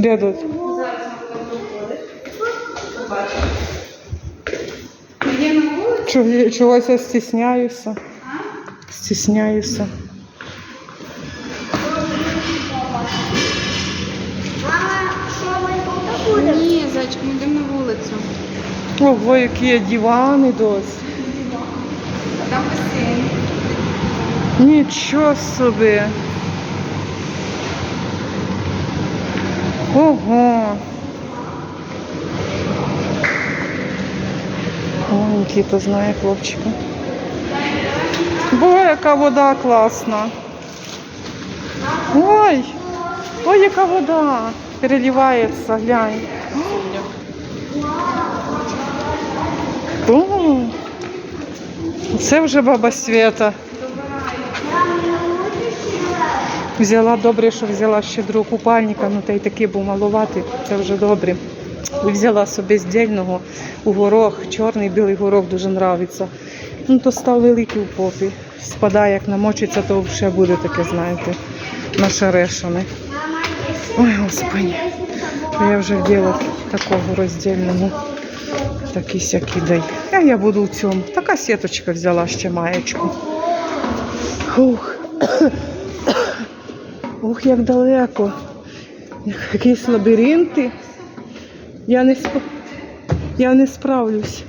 Де тут? Зараз. Побачимо. Чогось я стісняюся. Стісняюся. Мама, що ми тут будемо? Ні, зайчик, ми йдемо на вулицю. Ого, які є дивани досі. А там басейн. Нічого собі. Ого. О, Нікіта знає хлопчика. Бо яка вода класна. Ой, ой, яка вода. Переливається, глянь. О, це вже баба Свята. Взяла добре, що взяла ще другого купальника, ну та й такий був малуватий, це вже добре. І взяла собі здільного у горох, чорний білий горох дуже нравиться. Ну то став великий у попі. Спадає, як намочиться, то вже буде таке, знаєте, нашарешене. Ой, господи, я вже вділа такого роздільного. Такий сякий дай. А я буду у цьому. Така сіточка взяла ще маєчку. Ух. Ух, як далеко. Якісь лабіринти. Я не сп... я не справлюсь.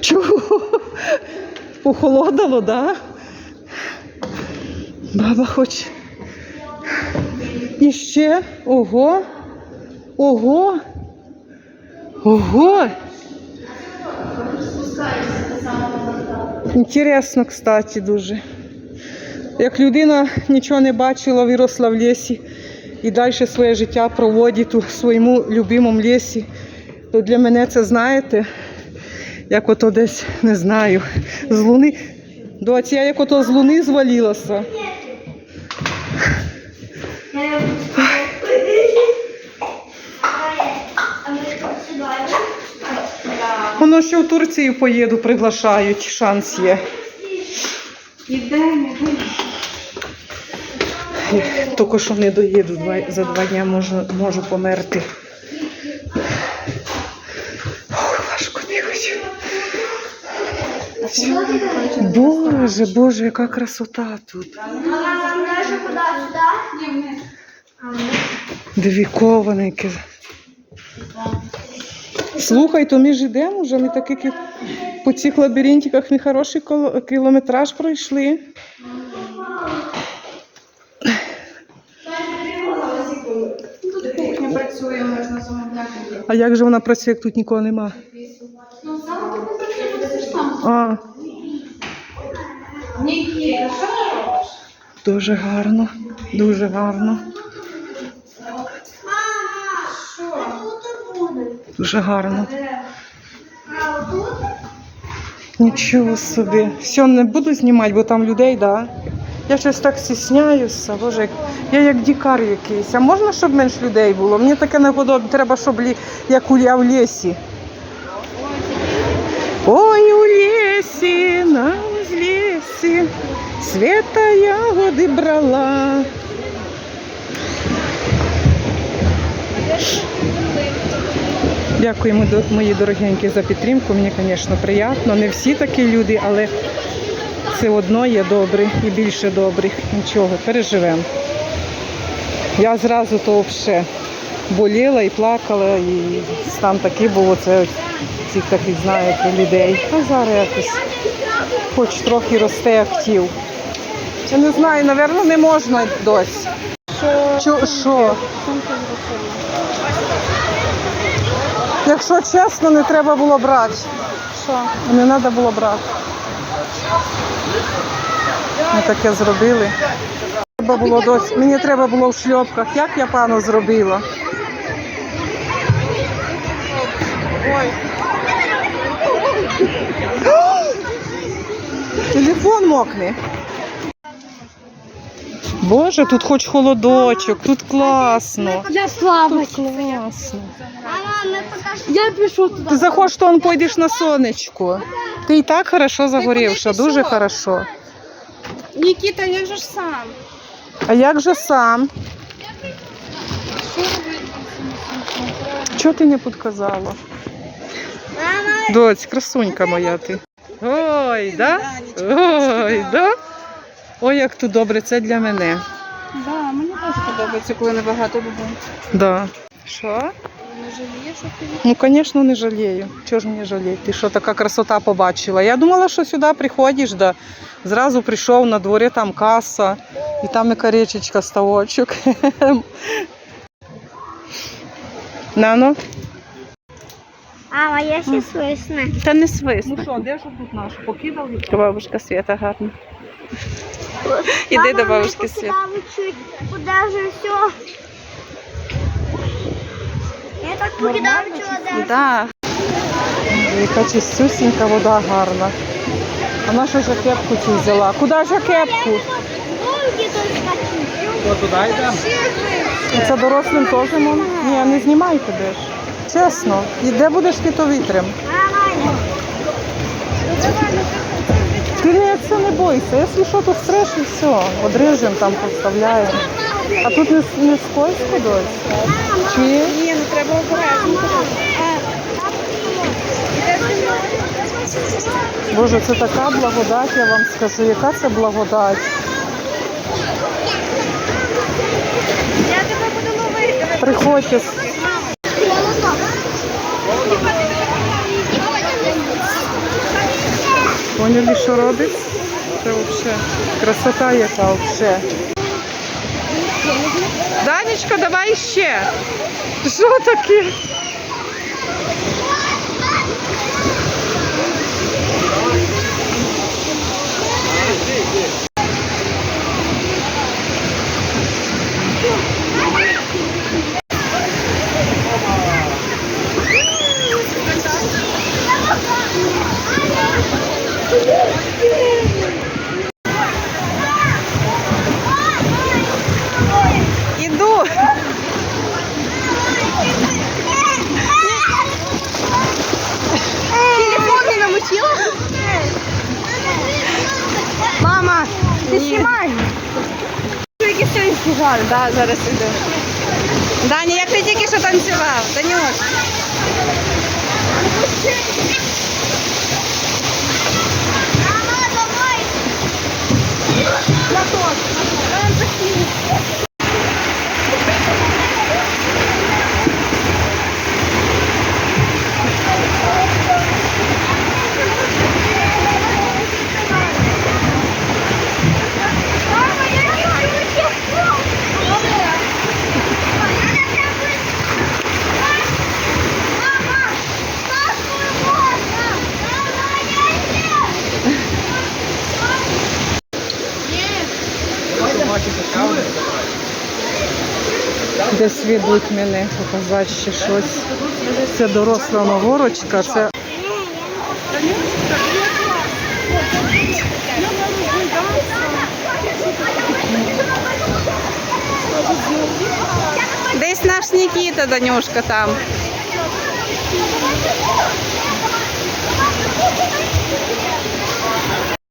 Чого? Похолодало, да? Баба хоче. І ще. Ого. Ого. Ого. Інтересно, кстати, дуже. Як людина нічого не бачила, виросла в лісі і далі своє життя проводить у своєму любимому лісі, то для мене це, знаєте, як ото десь не знаю, з луни. Доці, я як ото з луни звалилася. Воно ще в Турцію поїду, приглашають, шанс є. Ідемо. Тільки що не доїду, за два дні можу, можу померти. Ох, важко бігати. Боже, Боже, яка красота тут. Мама, нам даже куди сюди? Ні, вниз. А ми Дві кованики. Слухай, то ми ж йдемо вже, ми таки ки- по цих лабіринтиках нехороший кілометраж пройшли. Тут кухня працює, можна замовляти. А як же вона працює, як тут нікого нема? Ну, саме тут не працює, ти ж там. А, робиш? дуже гарно, дуже гарно, дуже гарно. Нічого собі. Все, не буду знімати, бо там людей, да? Я щось так стісняюся, боже, я як дікар якийсь. А можна, щоб менш людей було? Мені таке не подобається, треба, щоб лі... як у я в лісі. Ой, у лісі, на в лісі, свята ягоди брала. Дякуємо, мої дорогенькі, за підтримку. Мені, звісно, приємно. Не всі такі люди, але все одно є добрі і більше добрих. Нічого, переживемо. Я зразу то взагалі боліла і плакала, і стан такий був, оце цих таких, знаєте, людей. А зараз якось хоч трохи росте актив. Я не знаю, напевно, не можна досі. Що? Що? Якщо чесно, не треба було брати. Що? Не треба було брати. Ми таке зробили. Треба було досі. Мені треба було в шльопках. Як я пану зробила? Ой. Телефон мокне. Боже, тут хоч холодочок, тут класно. Тут класно. Я пішов туди. Ти захочеш, то он пойдеш на сонечко. Ти і так хорошо загорівша, дуже хорошо. Нікіта, як же ж сам? А як же сам? Чого ти не підказала? Мама, Доць, красунька моя ти. Ой, да? Ой, да? Ой, як тут добре, це для мене. Да, мені теж подобається, коли небагато людей. Да. Що? Не жалієш, що ти Ну, звісно, не жалію. Чого ж мені жаліти? Ти що така красота побачила? Я думала, що сюди приходиш, да. Зразу прийшов на дворі там каса, і там яка річечка ставочок. Нано? мама, я ще свисна. Та не свисне. Ну що, де ж тут наш? Покидали? Бабушка Свята гарна. Іди до бабушки Свята. чуть, куди же все. Я так покидав чого Да. Яка чистюсінька вода гарна. А наша ж кепку цю взяла. Куди ж я кепку? І Це дорослим теж можна? Ні, не знімай тебе ж. Чесно. І де будеш ти то вітрем? Ти не це не бойся. Якщо що, то стреш і все. Одрижем там поставляємо. А тут не, не скользко дось? Чи? Треба обережно. Боже, це така благодать, я вам скажу. Яка це благодать? Я тебе буду ловити. Приходьте. Поняли, що робить? Це взагалі красота яка взагалі. Данечка, давай ще. Що таке? Іду. Телефон не намочила? Мама, ти знімай. Тільки сьогодні жаль. Да, зараз іду. Даня, як ти тільки що танцював? Данюш. Десь ведуть мене показати ще щось. Це доросла новорочка. Це Десь наш Нікіта, Данюшка там.